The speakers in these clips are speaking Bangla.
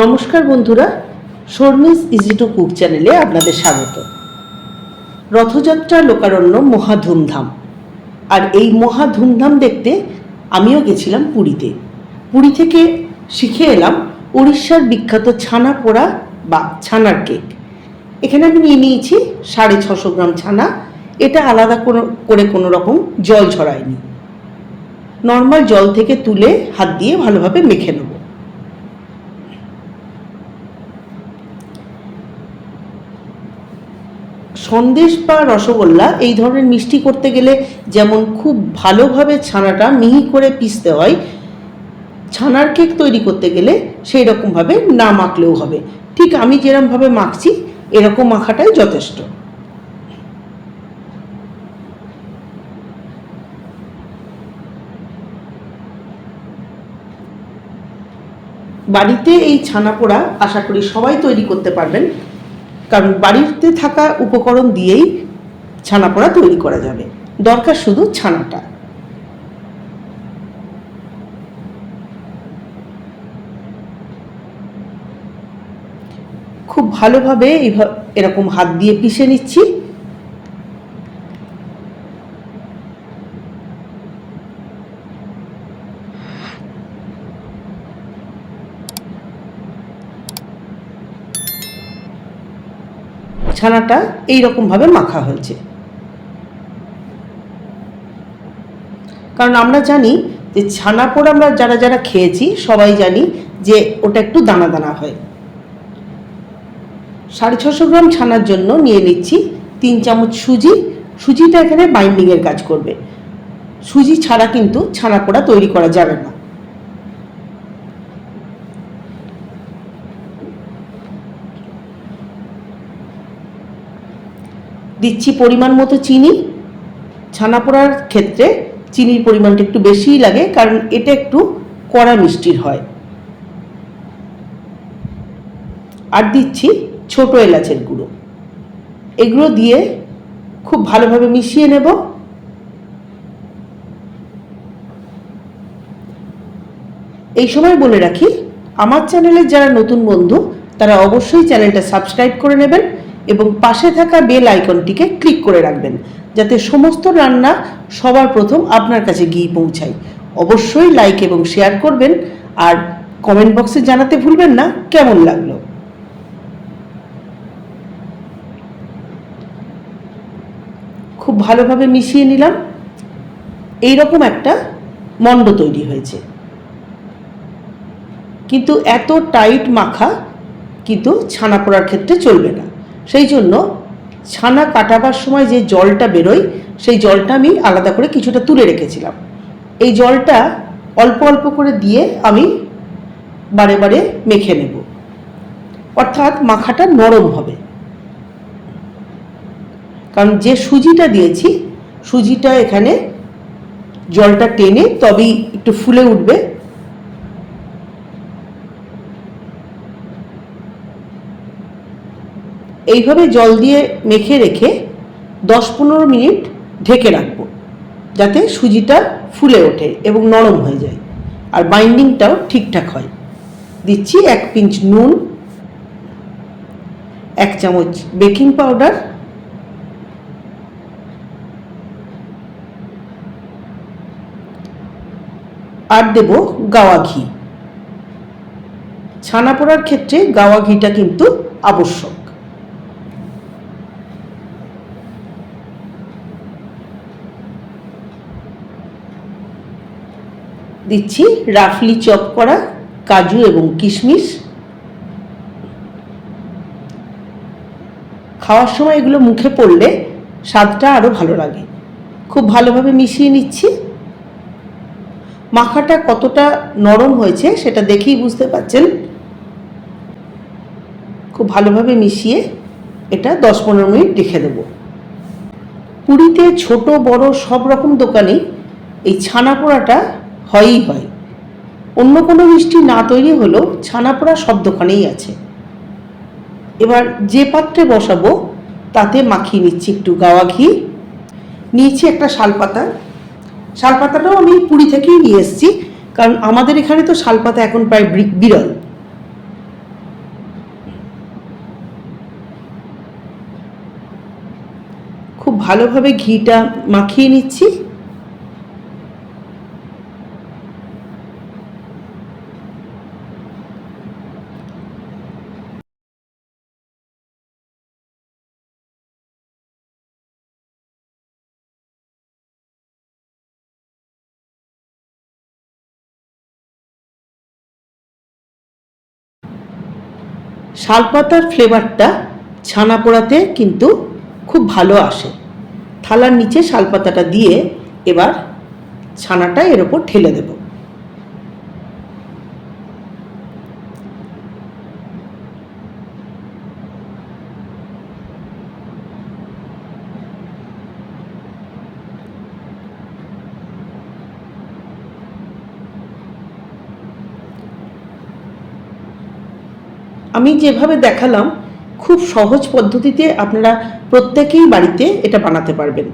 নমস্কার বন্ধুরা শর্মিস ইজি টু কুক চ্যানেলে আপনাদের স্বাগত। রথযাত্রা লোকারণ্য মহা ধুমধাম। আর এই মহা ধুমধাম দেখতে আমিও গেছিলাম পুরীতে। পুরী থেকে শিখে এলাম উড়িষ্যার বিখ্যাত ছানা পোড়া বা ছানার কেক। এখানে আমি নিয়ে নিয়েছি সাড়ে ছশো গ্রাম ছানা। এটা আলাদা কোনো, করে কোনো রকম জল ছড়ায়নি নর্মাল জল থেকে তুলে হাত দিয়ে ভালোভাবে মেখে নেব। সন্দেশ বা রসগোল্লা এই ধরনের মিষ্টি করতে গেলে যেমন খুব ভালোভাবে ছানাটা মিহি করে পিসতে হয়, ছানার কেক তৈরি করতে গেলে সেই রকমভাবে না মাখলেও হবে। ঠিক আমি যেরকমভাবে মাখছি, এরকম মাখাটাই যথেষ্ট। বাড়িতে এই ছানা পোড়া আশা করি সবাই তৈরি করতে পারবেন। কারণ বাড়িতে থাকা উপকরণ দিয়েই ছানা পোড়া তৈরি করা যাবে। দরকার শুধু ছানাটা। খুব ভালোভাবে এরকম হাত দিয়ে পিষে নিচ্ছি। ছানাটা এই ভাবে মাখা হয়েছে। কারণ আমরা জানি যে ছানা পোড়া আমরা যারা যারা খেয়েছি, সবাই জানি যে ওটা একটু দানা দানা হয়। সাড়ে ছশো গ্রাম ছানার জন্য নিয়ে নিচ্ছি তিন চামচ সুজি। সুজিটা এখানে বাইন্ডিংয়ের কাজ করবে। সুজি ছাড়া কিন্তু ছানা পোড়া তৈরি করা যাবে না। দিচ্ছি পরিমাণ মতো চিনি। ছানা পোড়ার ক্ষেত্রে চিনির পরিমাণটা একটু বেশিই লাগে, কারণ এটা একটু কড়া মিষ্টির হয়। আর দিচ্ছি ছোট এলাচের গুঁড়ো। এগুলো দিয়ে খুব ভালোভাবে মিশিয়ে নেব। এই সময় বলে রাখি, আমার চ্যানেলের যারা নতুন বন্ধু, তারা অবশ্যই চ্যানেলটা সাবস্ক্রাইব করে নেবেন এবং পাশে থাকা বেল আইকনটিকে ক্লিক করে রাখবেন, যাতে সমস্ত রান্না সবার প্রথম আপনার কাছে গিয়ে পৌঁছায়। অবশ্যই লাইক এবং শেয়ার করবেন, আর কমেন্ট বক্সে জানাতে ভুলবেন না, কেমন লাগল? খুব ভালোভাবে মিশিয়ে নিলাম। এই রকম একটা মণ্ড তৈরি হয়েছে। কিন্তু এত টাইট মাখা কিন্তু ছানা পোড়ার ক্ষেত্রে চলবে না। সেই জন্য ছানা কাটাবার সময় যে জলটা বেরোয়, সেই জলটা আমি আলাদা করে কিছুটা তুলে রেখেছিলাম। এই জলটা অল্প অল্প করে দিয়ে আমি বারে বারে মেখে নেব। অর্থাৎ মাখাটা নরম হবে। কারণ যে সুজিটা দিয়েছি, সুজিটা এখানে জলটা টেনে তবেই একটু ফুলে উঠবে। এইভাবে জল দিয়ে মেখে রেখে দশ পনেরো মিনিট ঢেকে রাখব, যাতে সুজিটা ফুলে ওঠে এবং নরম হয়ে যায়। আর বাইন্ডিংটাও ঠিকঠাক হয়। দিচ্ছি এক পিঞ্চ নুন, এক চামচ বেকিং পাউডার আর দেব গাওয়া ঘি। ছানা পোড়ার ক্ষেত্রে গাওয়া ঘিটা কিন্তু আবশ্যক। দিচ্ছি রাফলি চপ করা, কাজু এবং কিশমিশ। খাওয়ার সময় এগুলো মুখে পড়লে স্বাদটা আরও ভালো লাগে। খুব ভালোভাবে মিশিয়ে নিচ্ছি। মাখাটা কতটা নরম হয়েছে সেটা দেখেই বুঝতে পাচ্ছেন খুব ভালোভাবে মিশিয়ে এটা দশ পনেরো মিনিট রেখে দেব। পুরীতে ছোট বড় সব রকম দোকানেই এই ছানা পোড়াটা হয়ই হয় অন্য কোনো মিষ্টি না তৈরি হলেও ছানাপোড়া শব্দখানেই আছে। এবার যে পাত্রে বসাবো, তাতে মাখিয়ে নিচ্ছি একটু গাওয়া ঘি। নিয়েছি একটা শালপাতা। শালপাতাটাও আমি পুরী থেকেই নিয়ে এসেছি, কারণ আমাদের এখানে তো শালপাতা এখন প্রায় বিরল। খুব ভালোভাবে ঘিটা মাখিয়ে নিচ্ছি। শালপাতার ফ্লেভারটা ছানা পোড়াতে কিন্তু খুব ভালো আসে। থালার নিচে শালপাতাটা দিয়ে এবার ছানাটা এর ওপর ঠেলে দেব। আমি যেভাবে দেখালাম, খুব সহজ পদ্ধতিতে আপনারা প্রত্যেকেই বাড়িতে এটা বানাতে পারবেন।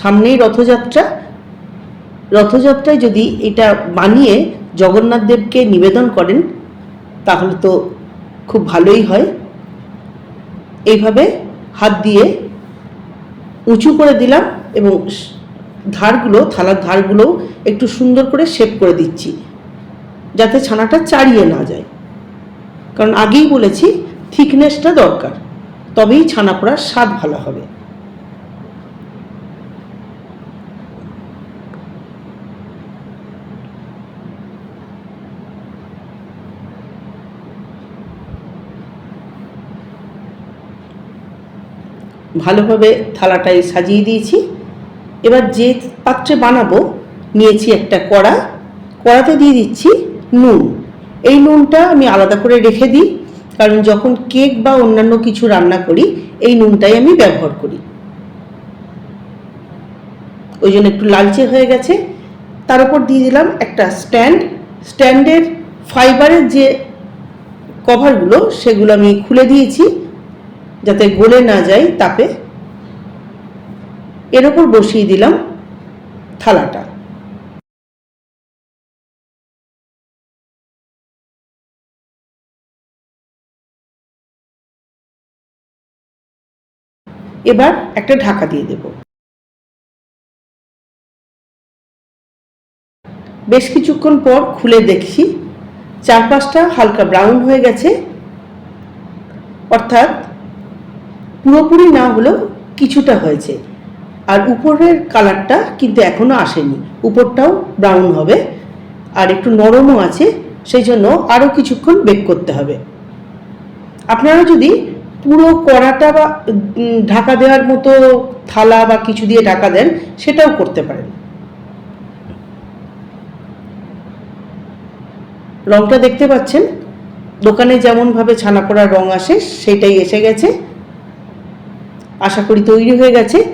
সামনেই রথযাত্রা। রথযাত্রায় যদি এটা বানিয়ে জগন্নাথ দেবকে নিবেদন করেন, তাহলে তো খুব ভালোই হয়। এইভাবে হাত দিয়ে উঁচু করে দিলাম এবং ধারগুলো, থালার ধারগুলো একটু সুন্দর করে শেপ করে দিচ্ছি, যাতে ছানাটা চাড়িয়ে না যায়। কারণ আগেই বলেছি থিকনেসটা দরকার, তবেই ছানা পোড়ার স্বাদ ভালো হবে। ভালোভাবে থালাটায় সাজিয়ে দিয়েছি। এবার যে পাত্রে বানাবো নিয়েছি একটা কড়া। কড়াতে দিয়ে দিচ্ছি নুন। এই নুনটা আমি আলাদা করে রেখে দিই, কারণ যখন কেক বা অন্যান্য কিছু রান্না করি, এই নুনটাই আমি ব্যবহার করি। ওই জন্য একটু লালচে হয়ে গেছে। তার উপর দিয়ে দিলাম একটা স্ট্যান্ড। স্ট্যান্ডের ফাইবারের যে কভারগুলো, সেগুলো আমি খুলে দিয়েছি, যাতে গলে না যায় তাপে। এর ওপর বসিয়ে দিলাম থালাটা। এবার একটা ঢাকা দিয়ে দেব। বেশ কিছুক্ষণ পর খুলে দেখি চারপাশটা হালকা ব্রাউন হয়ে গেছে। অর্থাৎ পুরোপুরি না হলেও কিছুটা হয়েছে। আর উপরের কালারটা কিন্তু এখনও আসেনি। উপরটাও ব্রাউন হবে আর একটু নরমও আছে, সেই জন্য আরও কিছুক্ষণ বেক করতে হবে। আপনারা যদি পুরো কড়াটা বা ঢাকা দেওয়ার মতো থালা বা কিছু দিয়ে ঢাকা দেন, সেটাও করতে পারেন। রংটা দেখতে পাচ্ছেন? দোকানে যেমনভাবে ছানা পোড়ার রং আসে সেটাই এসে গেছে। আশা করি তৈরি হয়ে গেছে।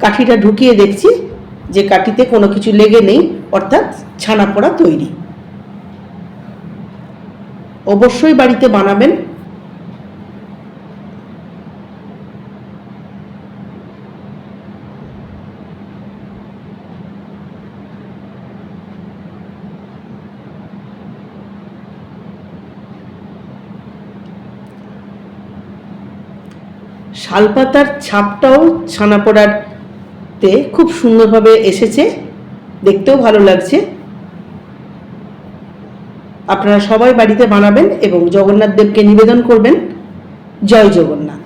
কাঠিটা ঢুকিয়ে দেখছি যে কাঠিতে কোনো কিছু লেগে নেই, অর্থাৎ ছানা পোড়া তৈরি। অবশ্যই বাড়িতে বানাবেন। শালপাতার ছাপটাও ছানা পড়াতে খুব সুন্দরভাবে এসেছে। দেখতেও ভালো লাগছে। আপনারা সবাই বাড়িতে বানাবেন এবং জগন্নাথ দেবকে নিবেদন করবেন। জয় জগন্নাথ।